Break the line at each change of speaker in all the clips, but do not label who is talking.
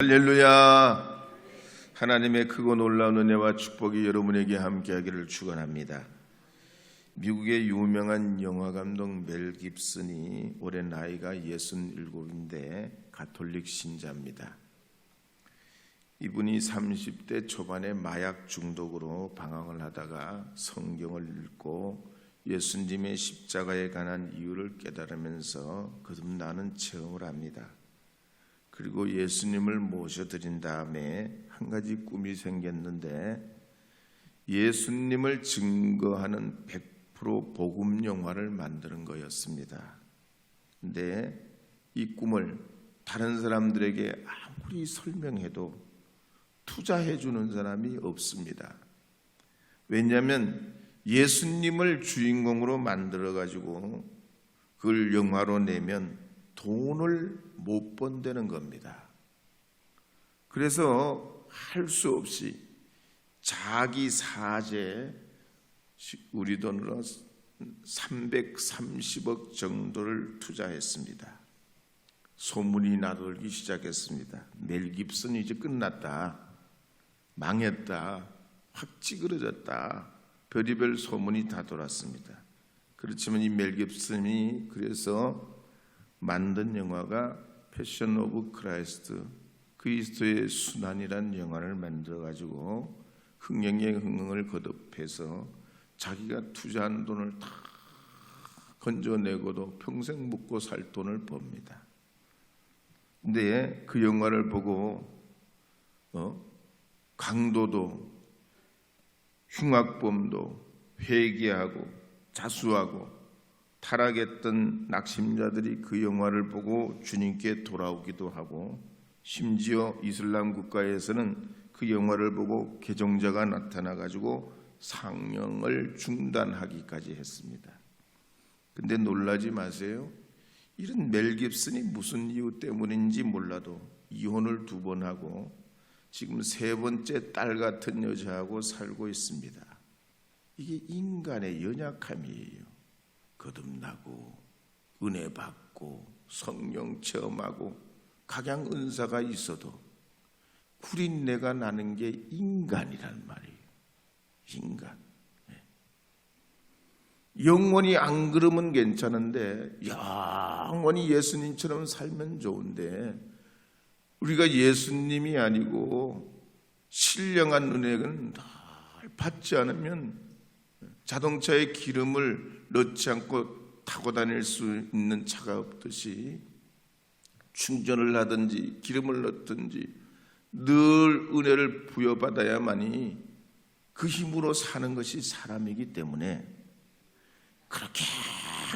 할렐루야. 하나님의 크고 놀라운 은혜와 축복이 여러분에게 함께하기를 축원합니다. 미국의 유명한 영화 감독 멜 깁슨이 올해 나이가 67인데 가톨릭 신자입니다. 이분이 30대 초반에 마약 중독으로 방황을 하다가 성경을 읽고 예수님의 십자가에 관한 이유를 깨달으면서 거듭나는 체험을 합니다. 그리고 예수님을 모셔드린 다음에 한 가지 꿈이 생겼는데 예수님을 증거하는 100% 복음 영화를 만드는 거였습니다. 근데 이 꿈을 다른 사람들에게 아무리 설명해도 투자해 주는 사람이 없습니다. 왜냐하면 예수님을 주인공으로 만들어 가지고 그걸 영화로 내면 돈을 못 번다는 겁니다. 그래서 할 수 없이 자기 사제 우리 돈으로 330억 정도를 투자했습니다. 소문이 나돌기 시작했습니다. 멜 깁슨이 이제 끝났다. 망했다. 확 찌그러졌다. 별의별 소문이 다 돌았습니다. 그렇지만 이 멜 깁슨이 그래서 만든 영화가 패션 오브 크라이스트 그리스도의 순환이란 영화를 만들어 가지고 흥행에 흥행을 거듭해서 자기가 투자한 돈을 다 건져내고도 평생 먹고 살 돈을 법니다. 근데 그 영화를 보고 어? 강도도 흉악범도 회개하고 자수하고 타락했던 낙심자들이 그 영화를 보고 주님께 돌아오기도 하고 심지어 이슬람 국가에서는 그 영화를 보고 개종자가 나타나 가지고 상영을 중단하기까지 했습니다. 근데 놀라지 마세요. 이런 멜 깁슨이 무슨 이유 때문인지 몰라도 이혼을 두 번 하고 지금 세 번째 딸 같은 여자하고 살고 있습니다. 이게 인간의 연약함이에요. 거듭나고 은혜 받고 성령 체험하고 각양 은사가 있어도 구린내가 나는 게 인간이란 말이에요. 인간. 네. 영원히 안 그러면 괜찮은데 영원히 예수님처럼 살면 좋은데 우리가 예수님이 아니고 신령한 은혜는 날 받지 않으면 자동차에 기름을 넣지 않고 타고 다닐 수 있는 차가 없듯이 충전을 하든지 기름을 넣든지 늘 은혜를 부여받아야만이 그 힘으로 사는 것이 사람이기 때문에 그렇게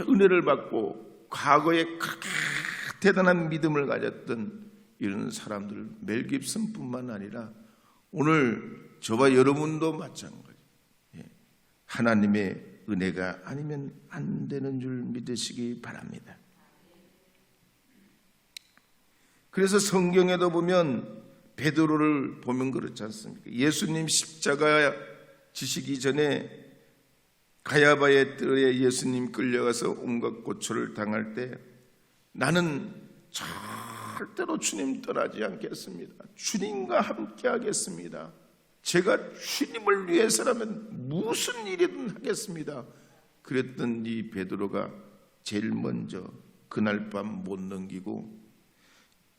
은혜를 받고 과거에 그렇게 대단한 믿음을 가졌던 이런 사람들 멜 깁슨뿐만 아니라 오늘 저와 여러분도 마찬가지. 예. 하나님의 은혜가 아니면 안 되는 줄 믿으시기 바랍니다. 그래서 성경에도 보면 베드로를 보면 그렇지 않습니까? 예수님 십자가 지시기 전에 가야바의 뜰에 예수님 끌려가서 온갖 고초를 당할 때 나는 절대로 주님 떠나지 않겠습니다. 주님과 함께 하겠습니다. 제가 주님을 위해서라면 무슨 일이든 하겠습니다. 그랬던 이 베드로가 제일 먼저 그날 밤 못 넘기고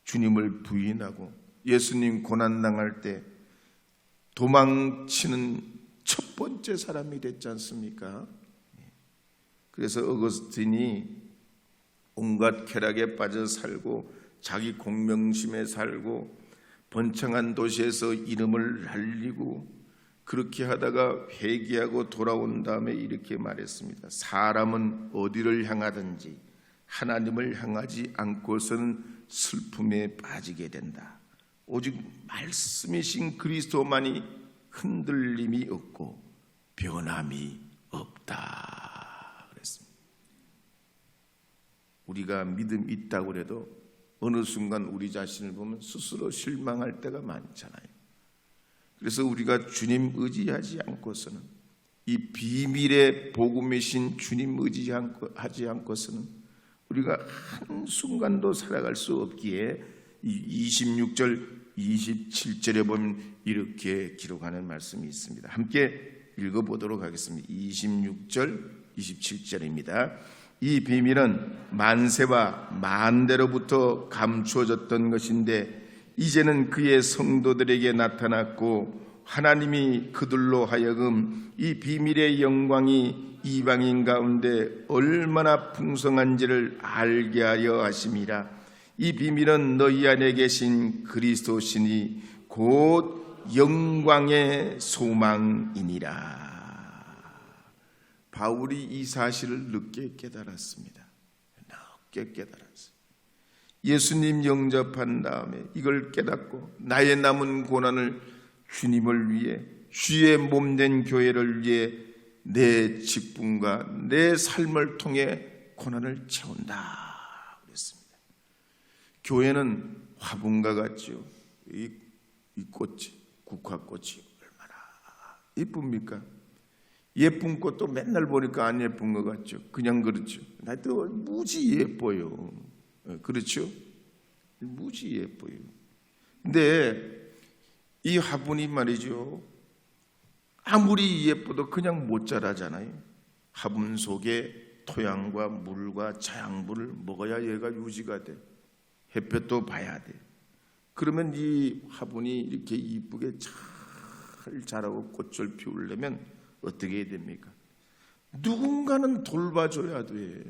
주님을 부인하고 예수님 고난 당할 때 도망치는 첫 번째 사람이 됐지 않습니까? 그래서 어거스틴이 온갖 쾌락에 빠져 살고 자기 공명심에 살고 번창한 도시에서 이름을 날리고 그렇게 하다가 회개하고 돌아온 다음에 이렇게 말했습니다. 사람은 어디를 향하든지 하나님을 향하지 않고서는 슬픔에 빠지게 된다. 오직 말씀이신 그리스도만이 흔들림이 없고 변함이 없다. 그랬습니다. 우리가 믿음 있다고 해도 어느 순간 우리 자신을 보면 스스로 실망할 때가 많잖아요. 그래서 우리가 주님 의지하지 않고서는 이 비밀의 복음이신 주님 의지하지 않고서는 우리가 한 순간도 살아갈 수 없기에 이 26절 27절에 보면 이렇게 기록하는 말씀이 있습니다. 함께 읽어보도록 하겠습니다. 26절, 27절입니다. 이 비밀은 만세와 만대로부터 감추어졌던 것인데 이제는 그의 성도들에게 나타났고 하나님이 그들로 하여금 이 비밀의 영광이 이방인 가운데 얼마나 풍성한지를 알게 하려 하심이라. 이 비밀은 너희 안에 계신 그리스도시니 곧 영광의 소망이니라 바울이 이 사실을 늦게 깨달았습니다 늦게 깨달았어요 예수님 영접한 다음에 이걸 깨닫고 나의 남은 고난을 주님을 위해 주의 몸된 교회를 위해 내 직분과 내 삶을 통해 고난을 채운다 그랬습니다. 교회는 화분과 같죠. 이, 이 꽃이 국화꽃이 얼마나 예쁩니까? 예쁜 꽃도 맨날 보니까 안 예쁜 것 같죠. 그냥 그렇죠. 나도 무지 예뻐요. 어, 그렇죠? 무지 예뻐요. 근데 이 화분이 말이죠. 아무리 예뻐도 그냥 못 자라잖아요. 화분 속에 토양과 물과 자양분을 먹어야 얘가 유지가 돼. 햇볕도 봐야 돼. 그러면 이 화분이 이렇게 이쁘게 잘 자라고 꽃을 피우려면 어떻게 해야 됩니까? 누군가는 돌봐줘야 돼.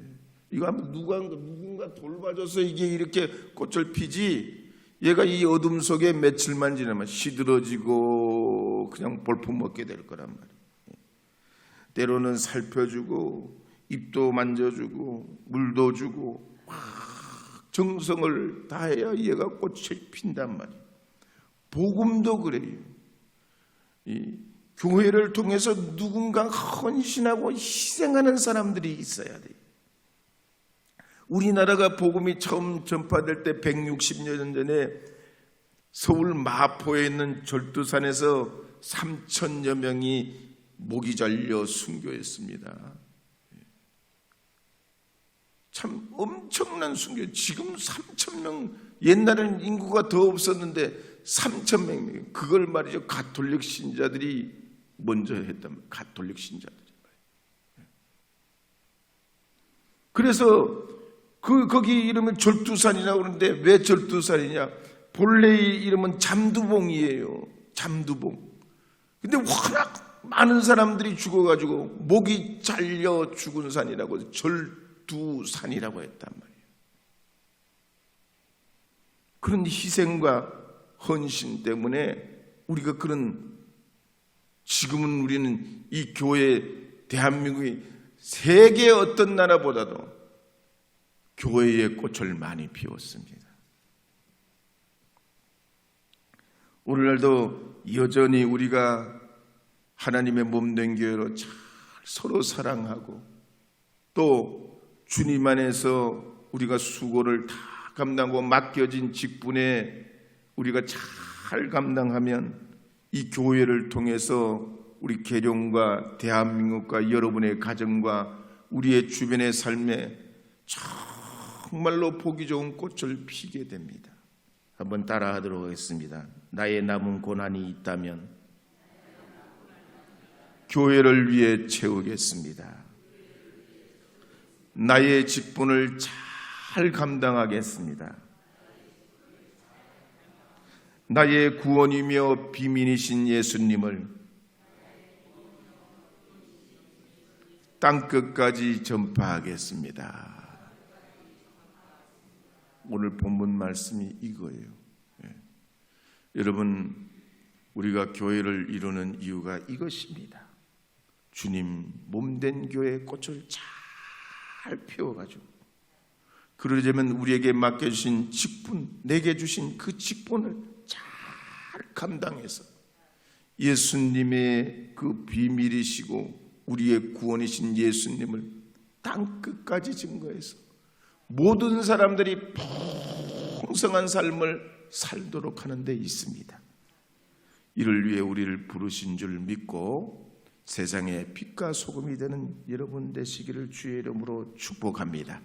이거 한번 누가 누군가 돌봐줘서 이게 이렇게 꽃을 피지. 얘가 이 어둠 속에 며칠만 지나면 시들어지고 그냥 볼품 먹게 될 거란 말이에요. 때로는 살펴주고 입도 만져주고 물도 주고 막 정성을 다해야 얘가 꽃을 핀단 말이에요. 복음도 그래요. 이 교회를 통해서 누군가 헌신하고 희생하는 사람들이 있어야 돼요. 우리나라가 복음이 처음 전파될 때 160년 전에 서울 마포에 있는 절두산에서 3천여 명이 목이 잘려 순교했습니다. 참 엄청난 순교. 지금 3천 명, 옛날에는 인구가 더 없었는데 3천 명, 그걸 말이죠. 가톨릭 신자들이 먼저 했단 가톨릭 신자들이. 그래서 그 거기 이름은 절두산이라고 그러는데 왜 절두산이냐? 본래의 이름은 잠두봉이에요. 잠두봉. 근데 워낙 많은 사람들이 죽어가지고 목이 잘려 죽은 산이라고 절두산이라고 했단 말이에요. 그런 희생과 헌신 때문에 우리가 그런 지금은 우리는 이 교회 대한민국이 세계 어떤 나라보다도 교회의 꽃을 많이 피웠습니다. 오늘날도 여전히 우리가 하나님의 몸된 교회로 잘 서로 사랑하고 또 주님 안에서 우리가 수고를 다 감당하고 맡겨진 직분에 우리가 잘 감당하면 이 교회를 통해서 우리 계룡과 대한민국과 여러분의 가정과 우리의 주변의 삶에 정말로 보기 좋은 꽃을 피게 됩니다. 한번 따라하도록 하겠습니다. 나의 남은 고난이 있다면 교회를 위해 채우겠습니다. 나의 직분을 잘 감당하겠습니다. 나의 구원이며 비민이신 예수님을 땅 끝까지 전파하겠습니다. 오늘 본문 말씀이 이거예요. 예. 여러분, 우리가 교회를 이루는 이유가 이것입니다. 주님 몸된 교회 꽃을 잘 피워가지고 그러려면 우리에게 맡겨주신 직분, 내게 주신 그 직분을 잘 감당해서 예수님의 그 비밀이시고 우리의 구원이신 예수님을 땅 끝까지 증거해서 모든 사람들이 풍성한 삶을 살도록 하는 데 있습니다. 이를 위해 우리를 부르신 줄 믿고 세상의 빛과 소금이 되는 여러분 되시기를 주의 이름으로 축복합니다.